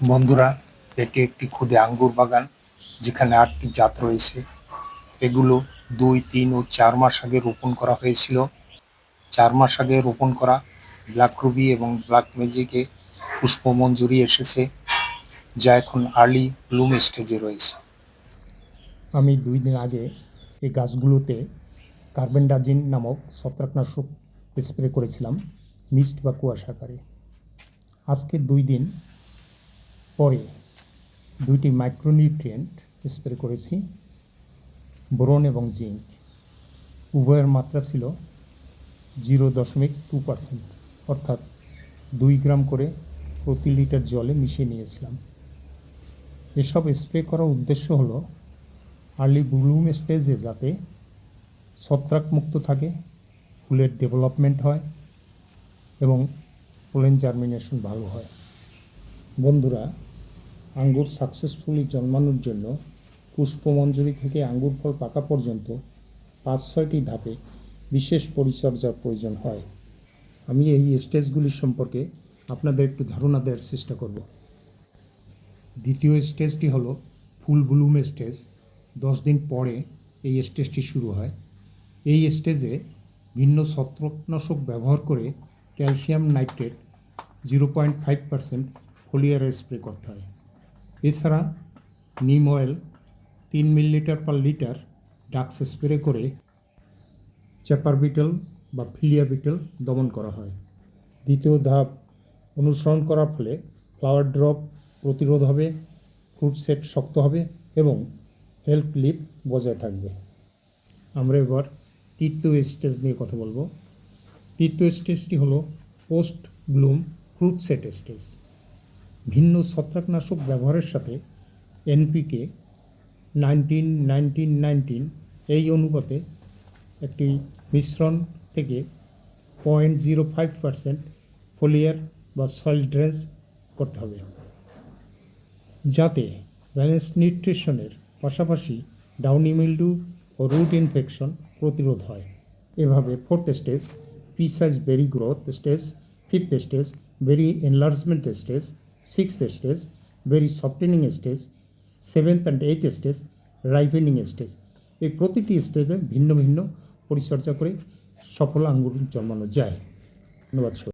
বন্ধুরা, এটি একটি ক্ষুদে আঙ্গুর বাগান, যেখানে আটটি জাত রয়েছে। এগুলো দুই, তিন ও চার মাস আগে রোপণ করা হয়েছিল। চার মাস আগে রোপণ করা ব্ল্যাক রুবি এবং ব্ল্যাক ম্যাজিকে পুষ্পমঞ্জুরি এসেছে, যা এখন আর্লি ব্লুম স্টেজে রয়েছে। আমি দুই দিন আগে এই গাছগুলোতে কার্বেন্ডাজিন নামক ছত্রাকনাশক স্প্রে করেছিলাম মিস্ট বা কুয়াশা আকারে। আজকে দুই দিন পরে দুইটি মাইক্রোনিউট্রিয়েন্ট স্প্রে করেছি, বোরন এবং জিঙ্ক। উভয়ের মাত্রা ছিল জিরো দশমিক টু পার্সেন্ট, অর্থাৎ দুই গ্রাম করে প্রতি লিটার জলে মিশিয়ে নিয়েছিলাম। এসব স্প্রে করার উদ্দেশ্য হলো আর্লি ব্লুম স্টেজে যাতে ছত্রাক মুক্ত থাকে, ফুলের ডেভেলপমেন্ট হয় এবং পোলেন জার্মিনেশন ভালো হয়। বন্ধুরা আঙ্গুর সাকসেসফুলি জন্মানোর জন্য পুষ্পমঞ্জরি থেকে আঙ্গুর ফল পাকা পর্যন্ত পাঁচ ছয়টি ধাপে বিশেষ পরিচর্যার প্রয়োজন হয়। আমি এই স্টেজগুলি সম্পর্কে আপনাদের একটু ধারণা দেওয়ার চেষ্টা করব। দ্বিতীয় স্টেজটি হলো ফুল ব্লুম স্টেজ। দশ দিন পরে এই স্টেজটি শুরু হয়। এই স্টেজে ভিন্ন ছত্রকনাশক ব্যবহার করে calcium nitrate zero point five percent ফোলিয়ারে spray করতে হয়। এছাড়া নিম অয়েল তিন মিলিলিটার পার লিটার ডাক্স স্প্রে করে চ্যাপার বিটল বা ফিলিয়া বিটল দমন করা হয়। দ্বিতীয় ধাপ, অনুসরণ করার ফলে ফ্লাওয়ার ড্রপ প্রতিরোধ হবে ফ্রুট সেট শক্ত হবে এবং হেল্প লিপ বজায় থাকবে। আমরা এবার তৃতীয় স্টেজ নিয়ে কথা বলব। তৃতীয় স্টেজটি হলো post bloom fruit set stage ভিন্ন ছত্রাকনাশক ব্যবহারের সাথে এনপিকে নাইনটিন নাইনটিন নাইনটিন এই অনুপাতে একটি মিশ্রণ থেকে point zero five percent foliar বা সয়েল ড্রেন্স করতে হবে, যাতে ব্যালেন্স নিউট্রিশনের পাশাপাশি ডাউনি মিল্ডু ও রুট ইনফেকশন প্রতিরোধ হয়। এভাবে fourth stage pea size berry growth stage fifth stage berry enlargement stage sixth stage berry softening stage seventh and eight stage ripening stage এই প্রতিটি স্টেজে ভিন্ন ভিন্ন পরিচর্যা করে সফল আঙ্গুর জন্মানো যায়। ধন্যবাদ